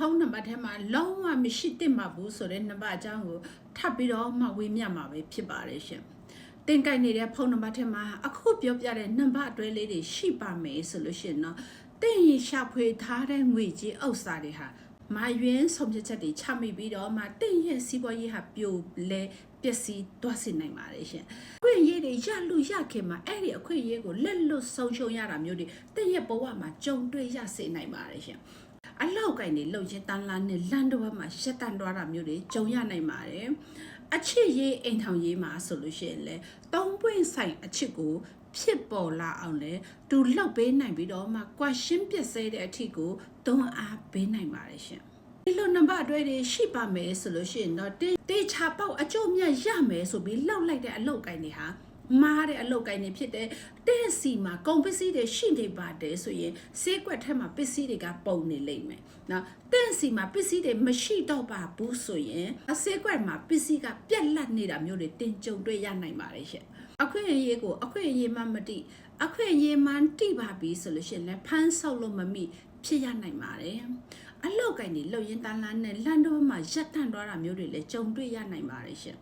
ဖုန်းနံပါတ်ထဲမှာလုံးဝမရှိသင့်ပါဘူးဆိုတဲ့နံပါတ်အကြောင်းကိုထပ်ပြီးတော့မှဝေမျှမှာပဲဖြစ်ပါတယ်ရှင်။တင်ကြိုက်နေတဲ့ဖုန်းနံပါတ်ထဲမှာအခုပြောပြတဲ့နံပါတ်အတွဲလေးတွေရှိပါမယ်ဆိုလို့ရှိရင်တော့တင်ရင်ရှာဖွေထားတဲ့ငွေကြီးဥစ္စာတွေဟာ မာယွင်းဆုံးဖြတ်ချက်တွေချမိပြီးတော့မှတင်ရဲ့စီးပွားရေးဟာပြိုလဲပျက်စီးသွားစေနိုင်ပါတယ်ရှင်။အခွင့်အရေးတွေရလူရခင်မှာအဲ့ဒီအခွင့်အရေးကိုလက်လွတ်ဆုံးရှုံးရတာမျိုးတွေတင်ရဲ့ဘဝမှာကြုံတွေ့ရစေနိုင်ပါတယ်ရှင်။အလောက်ကင်နေလှုပ်ရင်တန်လာနဲ့လန်တော့မှာရှက်တန်သွားတာမျိုးတွေကြုံရနိုင်ပါတယ်အချစ်ရေးအိမ်ထောင်ရေးမှာဆိုလို့ရှိရင်လေသုံးပွင့်ဆိုင်အချစ်ကို ဖြစ်ပေါ်လာအောင်လေသူလောက်ပေးနိုင်ပြီးတော့မှကွာရှင်းပြက်စဲတဲ့အထီကိုသုံးအားပေးနိုင်ပါတယ်ရှင်ဒီလိုနံပါတ်အတွဲတွေရှိပါမယ်ဆိုလို့ရှိရင်တော့တေတေချာပေါက်အကျိုးမြတ်ရမယ်ဆိုပြီးလောက်လိုက်တဲ့အလောက်ကင်တွေဟာမားတဲ့အလုပ်ကိုင်းနေဖြစ်တဲ့တဲ့စီမှာကုန်ပစ္စည်းတွေရှိနေပါတယ်ဆိုရင်စေးကွက်ထက်မှာပစ္စည်းတွေကပုံနေလိမ့်မယ်နော်တဲ့စီမှာပစ္စည်းတွေမရှိတော့ပါဘူးဆိုရင်အစေးကွက်မှာပစ္စည်းကပြက်လက်နေတာမျိုးတွေတင်ကြုံတွေ့ရနိုင်ပါတယ်ရှင့် အခွင့်အရေးကိုအခွင့်အရေးမှမတိအခွင့်အရေးမှတိပါပြီဆိုလို့ရှိရင်လည်းဖမ်းဆောက်လို့မမိဖြစ်ရနိုင်ပါတယ်အလောက်ကိုင်းနေလှုပ်ရင်တန်းလန်းနဲ့လန်တော့မှာရက်တန့်သွားတာမျိုးတွေလည်းကြုံတွေ့ရနိုင်ပါတယ်ရှင့်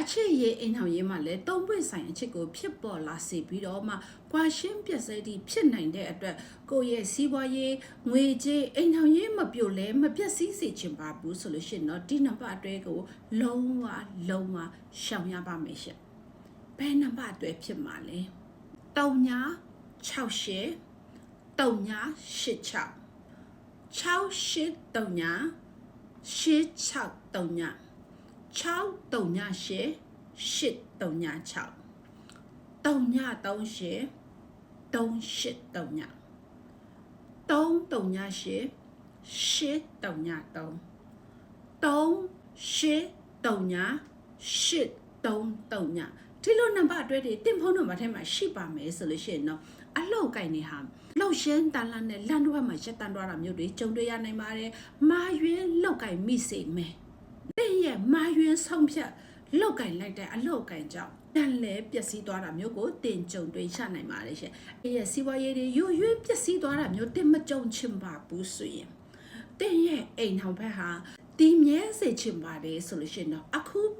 အချစ်ရေးအိမ်ထောင်ရေးမှာလည်းတုံးပွင့်ဆိုင်အချစ်ကိုဖြစ်ပေါ်လာစေပြီးတော့မှကွာရှင်းပြက်စဲသည့်ဖြစ်နိုင်တဲ့အတွက်ကိုယ့်ရဲ့စီးပွားရေးငွေကြေးအိမ်ထောင်ရေးမပြိုလဲမပြက်စီးစေချင်ပါဘူးဆိုလို့ရှိရင်တော့ဒီနံပါတ်အတွဲကိုလုံးဝလုံးဝရှောင်ရပါမယ်ရှင့် ဘယ်နံပါတ်အတွဲဖြစ်မှာလဲ3ညာ68 3ညာ86 68 3ညာ86 3ညာ6 3ည8 8 3ည6 3ည38 38 3ည3 3ည8 8 3ည3 3 8 3ည8 3 3ည ဒီလိုနံပါတ်အတွဲတွေတင်ဖုန်းနံပါတ်ထဲမှာရှိပါမယ်ဆိုလို့ရှိရင်တော့အလောက်ကိုင်းနေဟာလောက်ရှင်းတန်လန်းနဲ့လန်တော့မှာရက်တန်တော့တာမျိုးတွေကြုံတွေ့ရနိုင်ပါတယ်မာယွင်းလောက်ကိုင်းမိစေမယ်တဲ့ရဲ့မာယွင်းဆုံးဖြတ်လောက်ကင်လိုက်တဲ့အလောက်ကင်ကြောင့်တန်လဲပျက်စီးသွားတာမျိုးကိုတင်ကြုံတွေ့ရနိုင်ပါတယ်ရှင်။အဲ့ရဲ့စီးပွားရေးတွေရွရွပျက်စီးသွားတာမျိုးတင်မကြုံချင်ပါဘူးဆိုရင်တဲ့ရဲ့အိမ်ထောင်ဘက်ဟာတည်မြဲစေချင်ပါတယ်ဆိုလို့ရှိရင်တော့အခု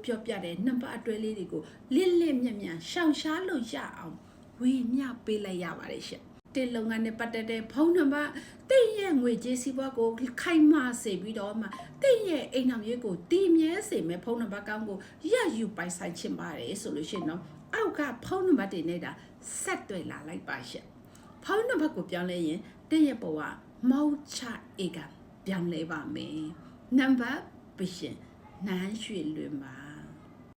ပြောပြတဲ့နံပါတ်အတွဲလေးတွေကိုလစ်လစ်မြတ်မြတ်ရှောင်ရှားလို့ရအောင်ဝေမျှပေးလိုက်ရပါတယ်ရှင်။တင်လုပ်ငန်းနဲ့ပတ်သက်တဲ့ဖုန်းနံပါတ်တင့်ရဲ့ငွေကြေးစီးပွားကိုခိုင်မာစေပြီးတော့မှတင့်ရဲ့အိမ်နောက်ရေးကိုတည်မြဲစေမဲ့ဖုန်းနံပါတ်ကောင်းကိုရယူပိုင်ဆိုင်ချင်ပါတယ်ဆိုလို့ရှိရင်တော့အောက်ကဖုန်းနံပါတ်တွေနဲ့တာဆက်တွေ့လာလိုက်ပါရှင့်ဖုန်းနံပါတ်ကိုပြောင်းလဲရင်တင့်ရဲ့ဘဝမောက်ချအေကပြောင်းလဲပါမယ်နံပါတ်ပရှင်နန်းရွှေလွင်ပါ